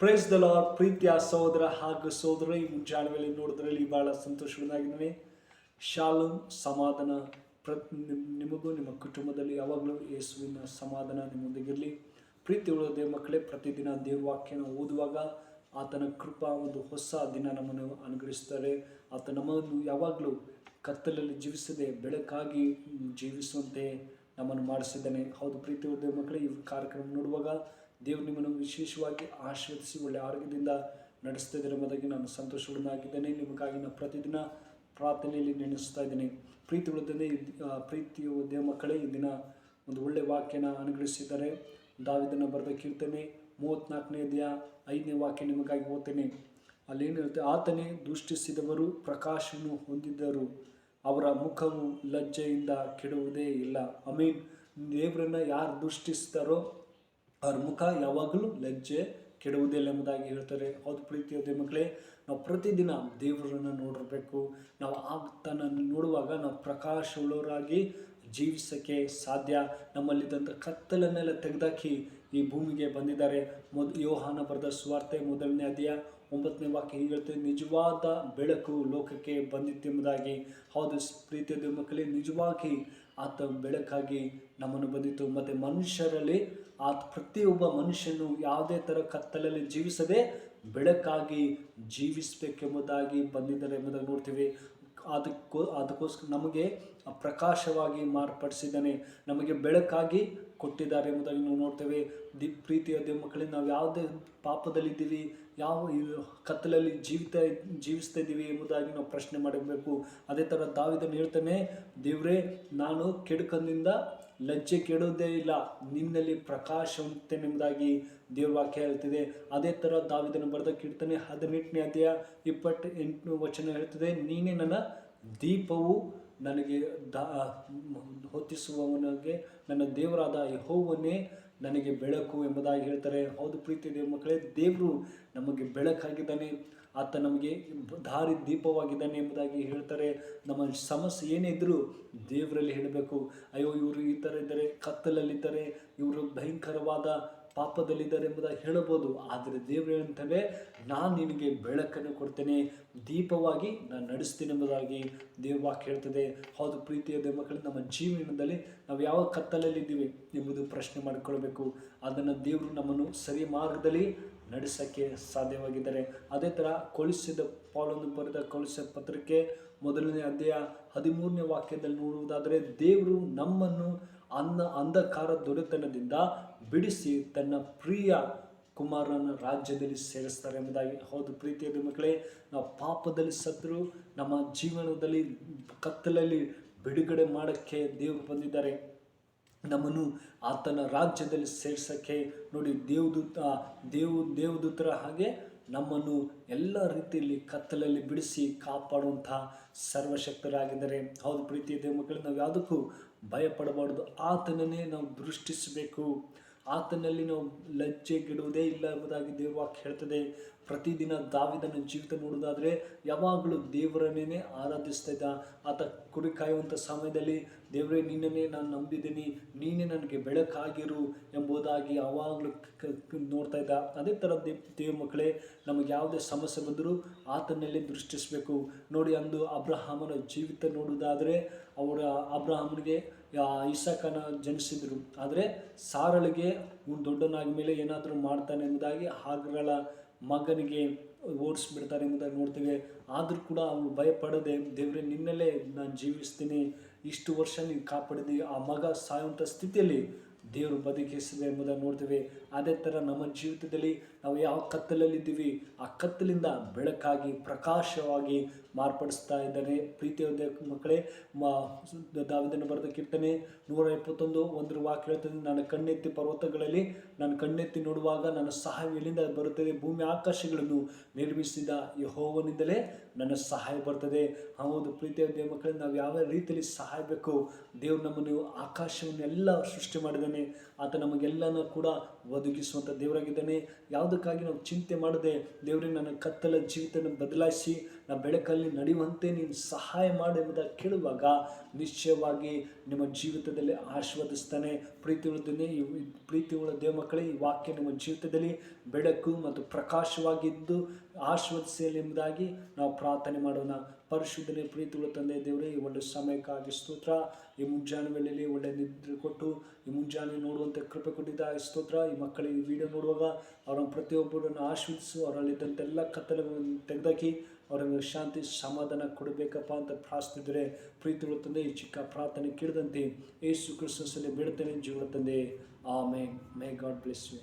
Praise the ಲಾರ್ ಪ್ರೀತಿಯ ಸಹೋದರ ಹಾಗೂ ಸಹೋದರ ಈ ಮುಂಜಾನೆ ನೋಡಿದ್ರಲ್ಲಿ ಭಾಳ ಸಂತೋಷವಾಗಿದ್ದೇನೆ. ಶಾಲು ಸಮಾಧಾನ ಪ್ರ ನಿಮಗೂ ನಿಮ್ಮ ಕುಟುಂಬದಲ್ಲಿ ಯಾವಾಗಲೂ ಯೇಸುವಿನ ಸಮಾಧಾನ ನಿಮ್ಮೊಂದಿಗಿರಲಿ. ಪ್ರೀತಿ ಉಳ್ಳದೆ ಮಕ್ಕಳೇ, ಪ್ರತಿದಿನ ದೇವವಾಕ್ಯನ ಓದುವಾಗ ಆತನ ಕೃಪಾ ಒಂದು ಹೊಸ ದಿನ ನಮ್ಮನ್ನು ಅನುಗ್ರಹಿಸ್ತಾರೆ ಆತ ನಮ್ಮನ್ನು ಯಾವಾಗಲೂ ಕತ್ತಲಲ್ಲಿ ಜೀವಿಸದೆ, ಬೆಳಕಾಗಿ ಜೀವಿಸುವಂತೆ ನಮ್ಮನ್ನು ಮಾಡಿಸಿದ್ದಾನೆ. ಹೌದು, ಪ್ರೀತಿ ಉಳಿದ ಮಕ್ಕಳೇ, ಈ ಕಾರ್ಯಕ್ರಮ ನೋಡುವಾಗ ದೇವರು ನಿಮ್ಮನ್ನು ವಿಶೇಷವಾಗಿ ಆಶೀರ್ವದಿಸಿ ಒಳ್ಳೆ ಆರೋಗ್ಯದಿಂದ ನಡೆಸ್ತಾ ಇದ್ದಾರೆ ಎಂಬುದಾಗಿ ನಾನು ಸಂತೋಷವನ್ನಾಗಿದ್ದೇನೆ ನಿಮಗಾಗಿ ನಾನು ಪ್ರತಿದಿನ ಪ್ರಾರ್ಥನೆಯಲ್ಲಿ ನೆನೆಸ್ತಾ ಇದ್ದೇನೆ. ಪ್ರೀತಿ ಉಳಿದಂತೆ ಪ್ರೀತಿಯ ದೇವ ಮಕ್ಕಳೇ, ಈ ದಿನ ಒಂದು ಒಳ್ಳೆ ವಾಕ್ಯನ ಅನುಗ್ರಹಿಸಿದ್ದಾರೆ. ದಾವಿದನ್ನು ಬರೆದ ಕೀರ್ತನೆ ಮೂವತ್ತ್ನಾಲ್ಕನೇ ದಿನ ಐದನೇ ವಾಕ್ಯ ನಿಮಗಾಗಿ ಓದ್ತೇನೆ. ಅಲ್ಲೇನಿರುತ್ತೆ ಆತನೇ ದೃಷ್ಟಿಸಿದವರು ಪ್ರಕಾಶವನ್ನು ಹೊಂದಿದ್ದರು. ಅವರ ಮುಖವು ಲಜ್ಜೆಯಿಂದ ಕೆಡುವುದೇ ಇಲ್ಲ. ಐ ಮೀನ್ ದೇವರನ್ನು ಯಾರು ದೃಷ್ಟಿಸ್ತಾರೋ ಅವ್ರ ಮುಖ ಯಾವಾಗಲೂ ಲಜ್ಜೆ ಕೆಡುವುದಿಲ್ಲ ಎಂಬುದಾಗಿ ಹೇಳ್ತಾರೆ. ಹೌದು ಪ್ರೀತಿಯ ಮಕ್ಕಳೇ ನಾವು ಪ್ರತಿದಿನ ದೇವರನ್ನು ನೋಡಿರಬೇಕು. ನಾವು ಆತನ ನೋಡುವಾಗ ನಾವು ಪ್ರಕಾಶವುಳ್ಳವರಾಗಿ ಜೀವಿಸೋಕ್ಕೆ ಸಾಧ್ಯ. ನಮ್ಮಲ್ಲಿದ್ದಂಥ ಕತ್ತಲನ್ನೆಲ್ಲ ತೆಗೆದಾಕಿ ಈ ಭೂಮಿಗೆ ಬಂದಿದ್ದಾರೆ. ಮೊದ್ ಯೋಹಾನ ಬರೆದ ಸುವಾರ್ತೆ ಮೊದಲನೇ ಅಧ್ಯಾಯ ಒಂಬತ್ತನೇ ವಾಕ್ಯ ಹೀಗೆ ಹೇಳ್ತದೆ ನಿಜವಾದ ಬೆಳಕು ಲೋಕಕ್ಕೆ ಬಂದಿತ್ತೆಂಬುದಾಗಿ ಹೌದು ಪ್ರೀತಿಯ ಮಕ್ಕಳೇ, ನಿಜವಾಗಿ ಆತ ಬೆಳಕಾಗಿ ನಮ್ಮನ್ನು ಬಂದಿತ್ತು ಮತ್ತು ಮನುಷ್ಯರಲ್ಲಿ ಆ ಪ್ರತಿಯೊಬ್ಬ ಮನುಷ್ಯನು ಯಾವುದೇ ಥರ ಕತ್ತಲಲ್ಲಿ ಜೀವಿಸದೆ ಬೆಳಕಾಗಿ ಜೀವಿಸಬೇಕೆಂಬುದಾಗಿ ಬಂದಿದ್ದಾರೆ ಎಂಬುದಾಗಿ ನೋಡ್ತೀವಿ. ಅದಕ್ಕೋ, ಅದಕ್ಕೋಸ್ಕರ ನಮಗೆ ಪ್ರಕಾಶವಾಗಿ ಮಾರ್ಪಡಿಸಿದ್ದಾನೆ. ನಮಗೆ ಬೆಳಕಾಗಿ ಕೊಟ್ಟಿದ್ದಾರೆ ಎಂಬುದಾಗಿ ನಾವು ನೋಡ್ತೇವೆ. ದಿ ಪ್ರೀತಿಯ ಮಕ್ಕಳಿಂದ ನಾವು ಯಾವುದೇ ಪಾಪದಲ್ಲಿದ್ದೀವಿ, ಯಾವ ಕತ್ತಲಲ್ಲಿ ಜೀವಿತ, ಜೀವಿಸ್ತಾ ಇದ್ದೀವಿ ಎಂಬುದಾಗಿ ನಾವು ಪ್ರಶ್ನೆ ಮಾಡಬೇಕು. ಅದೇ ಥರ ದಾವಿದನ್ನು ಹೇಳ್ತಾನೆ, ದೇವರೇ, ನಾನು ಕೆಡುಕನಿಂದ ಲಜ್ಜೆ ಕೆಡೋದೇ ಇಲ್ಲ, ನಿನ್ನಲ್ಲಿ ಪ್ರಕಾಶ ಎಂಬುದಾಗಿ ದೇವ್ರ ವಾಕ್ಯ ಹೇಳ್ತಿದೆ. ಅದೇ ಥರ ದಾವಿದನ ಬರೆದ ಕೀರ್ತನೆ ಹದಿನೆಂಟನೇ ಅಧ್ಯಾಯ ಇಪ್ಪತ್ತ ಎಂಟನೇ ವಚನ ಹೇಳ್ತದೆ, ನೀನೇ ನನ್ನ ದೀಪವು ನನಗೆ ದಾ, ಹೊತ್ತಿಸುವವನಿಗೆ, ನನ್ನ ದೇವರಾದ ಯಹೋವನೇ ನನಗೆ ಬೆಳಕು ಎಂಬುದಾಗಿ ಹೇಳ್ತಾರೆ. ಹೌದು ಪ್ರೀತಿ ಮಕ್ಕಳೇ, ದೇವರು ನಮಗೆ ಬೆಳಕಾಗಿದ್ದಾನೆ. ಆತ ನಮಗೆ ದಾರಿ ದೀಪವಾಗಿದ್ದಾನೆ ಎಂಬುದಾಗಿ ಹೇಳ್ತಾರೆ. ನಮ್ಮ ಸಮಸ್ಯೆ ಏನೇ ಇದ್ದರೂ ದೇವರಲ್ಲಿ ಹೇಳಬೇಕು. ಅಯ್ಯೋ, ಇವರು ಈ ಥರ ಇದ್ದಾರೆ, ಕತ್ತಲಲ್ಲಿದ್ದಾರೆ, ಇವರು ಭಯಂಕರವಾದ ಪಾಪದಲ್ಲಿದ್ದಾರೆ ಎಂಬುದಾಗಿ ಹೇಳಬಹುದು. ಆದರೆ ದೇವರು ಅಂತಲೇ ನಾನು ನಿನಗೆ ಬೆಳಕನ್ನು ಕೊಡ್ತೇನೆ, ದೀಪವಾಗಿ ನಾನು ನಡೆಸ್ತೀನಿ ಎಂಬುದಾಗಿ ದೇವ ವಾಕ್ಯ ಹೇಳ್ತದೆ. ಹೌದು, ಪ್ರೀತಿಯ ಮಕ್ಕಳು ನಮ್ಮ ಜೀವನದಲ್ಲಿ ನಾವು ಯಾವ ಕತ್ತಲಲ್ಲಿದ್ದೀವಿ ಎಂಬುದು ಪ್ರಶ್ನೆ ಮಾಡಿಕೊಳ್ಬೇಕು ಅದನ್ನು ದೇವರು ನಮ್ಮನ್ನು ಸರಿ ಮಾರ್ಗದಲ್ಲಿ ನಡೆಸೋಕ್ಕೆ ಸಾಧ್ಯವಾಗಿದ್ದಾರೆ. ಅದೇ ಥರ ಕೊಳಿಸಿದ ಪಾಲನ್ನು ಬರೆದ ಕೊಳಿಸಿದ ಪತ್ರಿಕೆ ಮೊದಲನೇ ಅಧ್ಯಾಯ ಹದಿಮೂರನೇ ವಾಕ್ಯದಲ್ಲಿ ನೋಡುವುದಾದರೆ, ದೇವರು ನಮ್ಮನ್ನು ಅನ್ನ ಅಂಧಕಾರ ದೊರೆತನದಿಂದ ಬಿಡಿಸಿ ತನ್ನ ಪ್ರಿಯ ಕುಮಾರನ ರಾಜ್ಯದಲ್ಲಿ ಸೇರಿಸ್ತಾರೆ ಎಂಬುದಾಗಿ. ಹೌದು ಪ್ರೀತಿಯ ಮಕ್ಕಳೇ, ನಾವು ಪಾಪದಲ್ಲಿ ಸತ್ರು ನಮ್ಮ ಜೀವನದಲ್ಲಿ, ಕತ್ತಲಲ್ಲಿ ಬಿಡುಗಡೆ ಮಾಡೋಕ್ಕೆ ದೇವರು ಬಂದಿದ್ದಾರೆ. ನಮ್ಮನ್ನು ಆತನ ರಾಜ್ಯದಲ್ಲಿ ಸೇರ್ಸೋಕ್ಕೆ ನೋಡಿ, ದೇವದೂತ, ದೇವು, ದೇವದೂತರ ಹಾಗೆ ನಮ್ಮನ್ನು ಎಲ್ಲ ರೀತಿಯಲ್ಲಿ ಕತ್ತಲಲ್ಲಿ ಬಿಡಿಸಿ ಕಾಪಾಡುವಂತಹ ಸರ್ವಶಕ್ತರಾಗಿದ್ದಾರೆ. ಹೌದು ಪ್ರೀತಿಯ ದೇವ ಮಕ್ಕಳು ನಾವು ಯಾವುದಕ್ಕೂ ಭಯಪಡಬಾರ್ದು. ಆತನನ್ನೇ ನಾವು ದೃಷ್ಟಿಸಬೇಕು. ಆತನಲ್ಲಿ ನಾವು ಲಜ್ಜೆಗಿಡುವುದೇ ಇಲ್ಲ ಎಂಬುದಾಗಿ ದೇವ್ರ ವಾಕ್ಯ ಹೇಳ್ತದೆ. ಪ್ರತಿದಿನ ದಾವಿದನ ಜೀವಿತ ನೋಡುವುದಾದರೆ ಯಾವಾಗಲೂ ದೇವರನ್ನೇ ಆರಾಧಿಸ್ತಾ ಇದ್ದ ಆತ ಕುರಿ ಕಾಯುವಂಥ ಸಮಯದಲ್ಲಿ, ದೇವರೇ, ನಿನ್ನನ್ನೇ ನಾನು ನಂಬಿದ್ದೀನಿ, ನೀನೇ ನನಗೆ ಬೆಳಕಾಗಿರು ಎಂಬುದಾಗಿ ಯಾವಾಗಲೂ ನೋಡ್ತಾ ಇದ್ದ. ಅದೇ ಥರ ದೇವ ಮಕ್ಕಳೇ, ನಮಗೆ ಯಾವುದೇ ಸಮಸ್ಯೆ ಬಂದರೂ ಆತನಲ್ಲೇ ದೃಷ್ಟಿಸಬೇಕು. ನೋಡಿ, ಅಂದು ಅಬ್ರಹಾಮನ ಜೀವಿತ ನೋಡುವುದಾದರೆ, ಅವರ ಅಬ್ರಹಾಮನಿಗೆ ಇಸಕನ ಜನಿಸಿದರು. ಆದರೆ ಸಾರಳಿಗೆ ಒಂದು ದೊಡ್ಡನಾದ ಮೇಲೆ ಏನಾದರೂ ಮಾಡ್ತಾನೆ ಎಂಬುದಾಗಿ ಹಾಗರಳ ಮಗನಿಗೆ ಓಡಿಸ್ಬಿಡ್ತಾರೆ ಎಂಬುದಾಗಿ ನೋಡ್ತೇವೆ. ಆದರೂ ಕೂಡ ಅವನು ಭಯಪಡದೆ, ದೇವರೇ, ನಿನ್ನಲ್ಲೇ ನಾನು ಜೀವಿಸ್ತೀನಿ. ಇಷ್ಟು ವರ್ಷ ನೀನು ಕಾಪಾಡಿದಿ. ಆ ಮಗ ಸಾಯುವಂಥ ಸ್ಥಿತಿಯಲ್ಲಿ ದೇವರು ಬದುಕಿಸಿದೆ ಎಂಬುದಾಗಿ ನೋಡ್ತೇವೆ. ಅದೇ ಥರ ನಮ್ಮ ಜೀವಿತದಲ್ಲಿ ನಾವು ಯಾವ ಕತ್ತಲಲ್ಲಿದ್ದೀವಿ, ಆ ಕತ್ತಲಿಂದ ಬೆಳಕಾಗಿ, ಪ್ರಕಾಶವಾಗಿ ಮಾರ್ಪಡಿಸ್ತಾ ಇದ್ದಾನೆ. ಪ್ರೀತಿಯ ಮಕ್ಕಳೇ, ಮಾ ದಾವಿದನ್ನು ಬರೆದ ಕೀರ್ತನೆ ನೂರ ಇಪ್ಪತ್ತೊಂದು ಒಂದರ ವಾಕ್ಯ ಹೇಳ್ತದೆ, ನನ್ನ ಕಣ್ಣೆತ್ತಿ ಪರ್ವತಗಳಲ್ಲಿ ನಾನು ಕಣ್ಣೆತ್ತಿ ನೋಡುವಾಗ ನನ್ನ ಸಹಾಯ ಎಲ್ಲಿಂದ ಬರುತ್ತದೆ. ಭೂಮಿ ಆಕಾಶಗಳನ್ನು ನಿರ್ಮಿಸಿದ ಯಹೋವನಿಂದಲೇ ನನ್ನ ಸಹಾಯ ಬರ್ತದೆ. ಹೌದು ಪ್ರೀತಿಯ ದೇವ ನಾವು ಯಾವ ರೀತಿಯಲ್ಲಿ ಸಹಾಯ ಬೇಕು? ದೇವ್ರು ನಮ್ಮನ್ನು ಆಕಾಶವನ್ನೆಲ್ಲ ಸೃಷ್ಟಿ ಮಾಡಿದ್ದಾನೆ. ಆತ ನಮಗೆಲ್ಲನೂ ಕೂಡ ಒದಗಿಸುವಂಥ ದೇವರಾಗಿದ್ದಾನೆ. ಯಾವುದಕ್ಕಾಗಿ ನಾವು ಚಿಂತೆ ಮಾಡದೆ ದೇವರೇ ನನ್ನ ಕತ್ತಲ ಜೀವಿತನ ಬದಲಾಯಿಸಿ ನಾ ಬೆಳಕಲ್ಲಿ ನಡೆಯುವಂತೆ ನೀನು ಸಹಾಯ ಮಾಡು ಎಂಬುದಾಗಿ ಕೇಳುವಾಗ ನಿಶ್ಚಯವಾಗಿ ನಿಮ್ಮ ಜೀವಿತದಲ್ಲಿ ಆಶೀರ್ವದಿಸ್ತಾನೆ. ಪ್ರೀತಿ ಉಳಿದೇ ಈ ಪ್ರೀತಿ ಉಳ್ಳ ದೇವ ಮಕ್ಕಳೇ, ಈ ವಾಕ್ಯ ನಿಮ್ಮ ಜೀವಿತದಲ್ಲಿ ಬೆಳಕು ಮತ್ತು ಪ್ರಕಾಶವಾಗಿದ್ದು ಆಶೀರ್ವದಿಸಲಿ ಎಂಬುದಾಗಿ ನಾವು ಪ್ರಾರ್ಥನೆ ಮಾಡೋಣ. ಪರಿಶುದ್ಧನೆ ಪ್ರೀತಿ ಉಳ್ಳ ತಂದೆ ದೇವರೇ, ಈ ಒಳ್ಳೆ ಸಮಯಕ್ಕಾಗಿ ಸ್ತೋತ್ರ. ಈ ಮುಂಜಾನೆ ವೇಳೆಯಲ್ಲಿ ಒಳ್ಳೆ ನಿದ್ರೆ ಕೊಟ್ಟು, ಈ ಮುಂಜಾನೆ ನೋಡುವಂತೆ ಕೃಪೆ ಕೊಟ್ಟಿದ್ದ ಸ್ತೋತ್ರ. ಈ ಮಕ್ಕಳಿಗೆ ವಿಡಿಯೋ ನೋಡುವಾಗ ಅವರನ್ನು ಪ್ರತಿಯೊಬ್ಬರನ್ನು ಆಶೀರ್ವಿಸು ಅವರಲ್ಲಿದ್ದಂತೆಲ್ಲ ಕತ್ತಲೆಗಳನ್ನು ತೆಗೆದಾಕಿ ಅವರಿಗೆ ಶಾಂತಿ ಸಮಾಧಾನ ಕೊಡಬೇಕಪ್ಪ ಅಂತ ಪ್ರಾರ್ಥಿಸಿದರೆ ಪ್ರೀತಿಗಳು ತಂದೆ, ಈ ಚಿಕ್ಕ ಪ್ರಾರ್ಥನೆ ಕೇಳಿದಂತೆ ಯೇಸು ಕ್ರಿಸ್ತನಲ್ಲಿ ಬೇಡುತ್ತೇನೆ ಜೀವನ ತಂದೆ. ಆಮೇ ಮೇ ಗಾಡ್ ಬ್ಲೆಸ್ ಯು